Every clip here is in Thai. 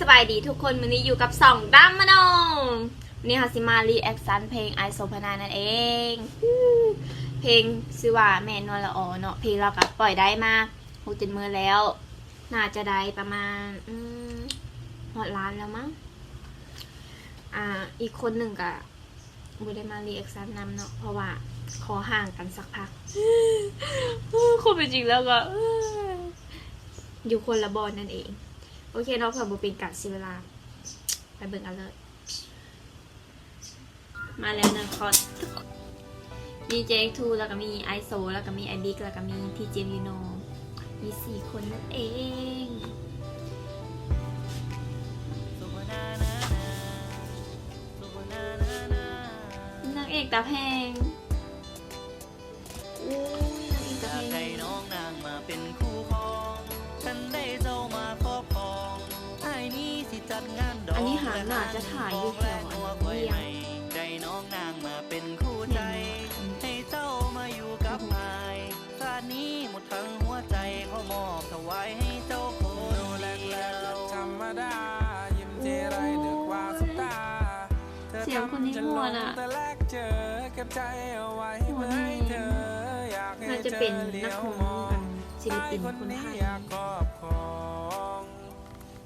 สบายดีทุกคนวันนี้อยู่กับสองดัมมโนนนี้ฮาซิมารีแอคชั่นเพลงไอโซพนานั่นเอง เพลงชื่อว่าแม่นวลละออเนาะเพลงเราก็ปล่อยได้มาหกเจ็ดมือแล้ว น่าจะได้ประมาณหอดล้านแล้วมั้งอ่าอีกคนหนึ่งก็ไม่ได้มารีแอคชั่นนำเนาะเพราะว่าขอห่างกันสักพักคนเป็นจริงแล้วก็อยู่คนละบอลนั่นเอง อเคเนาะเผื่อบุเป็นกัดสิเวลา ไปเบิ่งกันเลย มาแล้วนะคอสมีเจคทูแล้วก็มีไอโซแล้วก็มีไอบิ๊กแล้วก็มีพีเจมยูโนมีสี่คนนั่นเองนางเอกตาแพง อกอันนี้หาจะถ่ายอยู่แถวเวียงได้น้องนางมาเป็นคู่ใจ ให้เจ้ามาอยู่กับนายชาตินี้หมดทั้งหัวใจขอมอบถวายให้เจ้าคนแลเดีแลยวธรรมดา ยิ้มเจไรดึกว่าสุดตาเสียงคนนี้ทำโหดอะแต่แรกเจอเก็บใจเอาไว้โหดเมื่อแน่ให้น่าจะเป็นนักร้องศิลปินคนไทย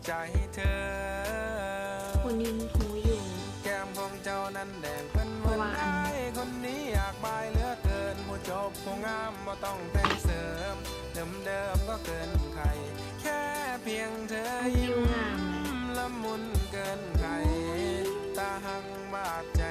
ใจเธอ นยืนหูอยู่ แก้มของเจ้านั้นแดงเป็นเพเหมืราะอนว่าอันไอ้คนนี้อยากบายเหลือเกินผู้จบผู้งามบ่ต้องแต่งเสริม เดิมเดิมๆก็เกินใคร แค่เพียงเธออายิ้ยุมงามเลยละมุนเกินใครตาหังบาดใจ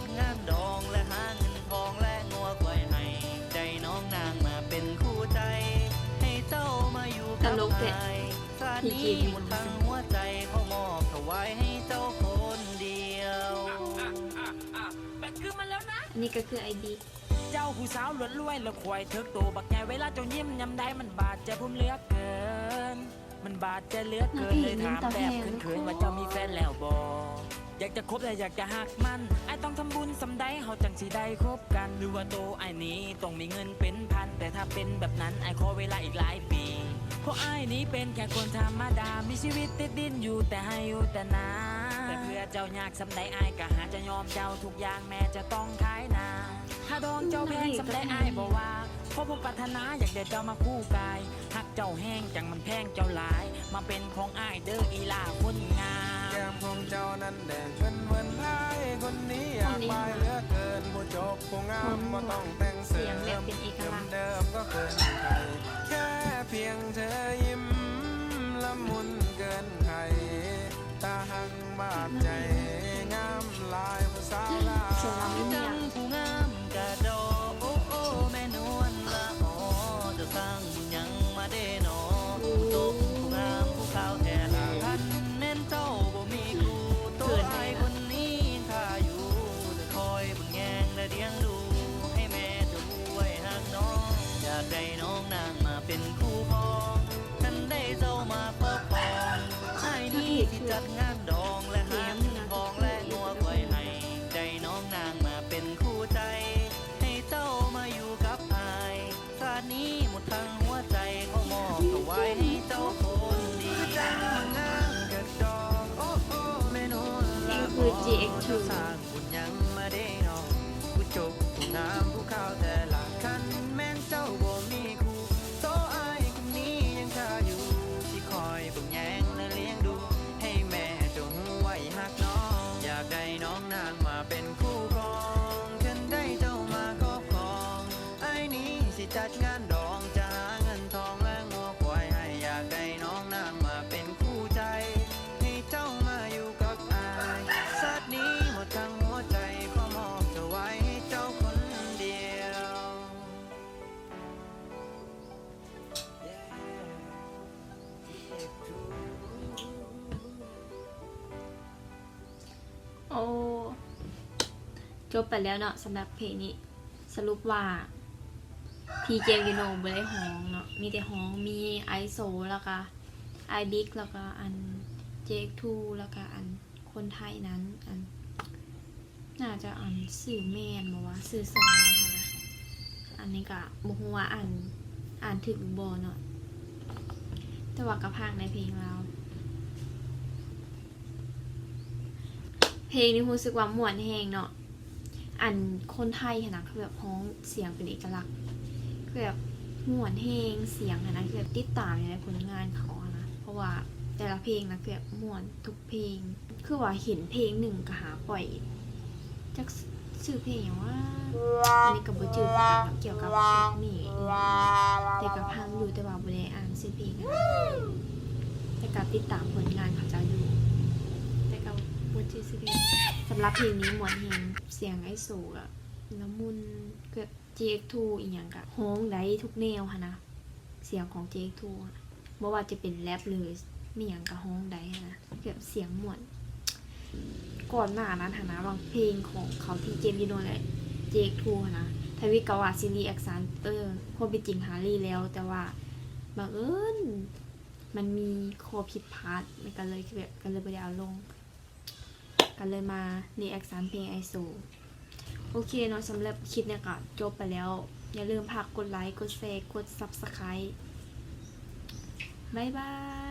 จัดงานดองและหาเงินทองและงัวควายให้ได้น้องนางมาเป็นคู่ใจ ให้เจ้ามาอยู่กับตลกเด็ดนายชาตินี้หมดทั้งหัวใจเขามอบถวายให้เจ้าคนเดียวอันนี้ก็คือไอบิ๊กเจ้าผู้สาวล้วนรวยและควายเถิกโตบักใหญ่เวลาเจ้ายิ้มยำได้มันบาดใจผมเหลือกเกิน มันบาดใจเหลือกเกินเลยถามแบบเขินๆว่าเจ้ามี จะคบแต่อยากจะหักมันไอต้องทำบุญสำใดเฮาจังสิได้คบกันหรือว่าโตไอนี้ต้องมีเงินเป็นพัน แต่ถ้าเป็นแบบนั้นไอขอเวลาอีกหลายปีเพราะไอ้นี้เป็นแค่คนธรรมดา มีชีวิตติดดินอยู่แต่ให้อยู่แต่นาแต่เพื่อเจ้ายากสำใดไอ้ก็หาจะยอมเจ้าทุกอย่างแม้จะต้องขายนาถ้าดองเจ้าแพงสำใดไอ้บอกว่าเพราะผมปรารถนาอยากได้เจ้ามาคู่กายหักเจ้าแห้งจังมันแพงเจ้าหลาย มาเป็นของอ้ายเด้ออีลาคนงาม ของเจ้านั้นแดงเป็นเหมือนไอ้คนนี้อยากบายเหลือเกินผู้จบผู้งามบ่ต้องแต่งเสริเสียงมแบบเป็นเอกลักษณ์เดิมๆก็เกินใครแค่เพียงเธอยิ้มละมุนเกินใครตาหังบาดใจงามลายผู้สาวลา เป็นคู่ครองฉันได้เจ้ามาครอบครองไอ้นี่ที่จัดงานดองและหาเงินทองและงัวควายให้ได้น้องนางมาเป็นคู่ใจ ให้เจ้ามาอยู่กับอายชาตินี้หมดทั้งหัวใจเขามอบถวายให้เจ้าคนดียวงงามกระดองโอ้โอ้แม่นวลนี่คือ GX2 สร้างบุญยังมาได้น้องผู้จบผู้ง จัดงานดองจะหาเงินทองแลงหัวควายให้อยากได้น้องนางมาเป็นคู่ใจ ให้เจ้ามาอยู่กับอายชาตินี้หมดทั้งหัวใจขอมอบเธอไว้ให้เจ้าคนเดียว โอ้ จบไปแล้วเนาะสำหรับเพลงนี้ สรุปว่า พีเจยูโนไม่ได้ฮ้องเนาะมีแต่ฮ้องมีไอโซแล้วก็ไอบิ๊กแล้วก็อันเจคทูแล้วก็อันคนไทยนั้นอันน่าจะอันสื่อแมนมาว่าสื่อสาวค่ะนะอันนี้ก็บุหัวอ่านอ่านถึงบเนาะแต่ว่ากระพังในเพลงเราเพลงนี้รู้สึกว่าม่วนแหงเนาะ อันคนไทยค่ะนะคือแบบฮ้องเสียงเป็นเอกลักษณ์ คือแบบม่วนแหงเสียงค่ะนะคือแบบติดตามอยู่ในผลงานเขาอะนะเพราะว่าแต่ละเพลงนะคือแบบม่วนทุกเพลง คือว่าเห็นเพลงหนึ่งก็หาปล่อยจากชื่อเพลงอย่างว่าอันนี้กับบจืดเกี่ยวกับนี่แต่กับพังอยู่แต่ว่าบ่ได้อ่านชื่อเพลงแต่กับติดตามผลงานเขาจะอยู่แต่กับบจืดชื่อเพลงสำหรับเพลงนี้หมวนเห็นเสียงไอ้โซอะละมุนเกิด JX2 อีกอย่างกะฮ้องได้ทุกแนวค่ะนะ เสียงของ JX2 อะบ่ว่าจะเป็นแรปเลยมีอย่างกะฮ้องได้นะเกิดเสียงหมวน ก่อนหน้านั้นหนนะบางเพลงของเขาที่เจมส์ยูโนและเจคทูนะทวิกาวาซินีแอคซันเออความเป็นจริงหารีแล้ว แต่ว่าบังเอิญมันมีข้อผิดพลาดมันก็เลยแบบกันเลยไปเอาลงกันเลยมารีแอคซันเพลงไอโซ โอเคเนาะสำหรับคลิปเนี่ยก็จบไปแล้ว อย่าลืมพักกดไลค์ กดแชร์ กด Subscribe บ๊ายบาย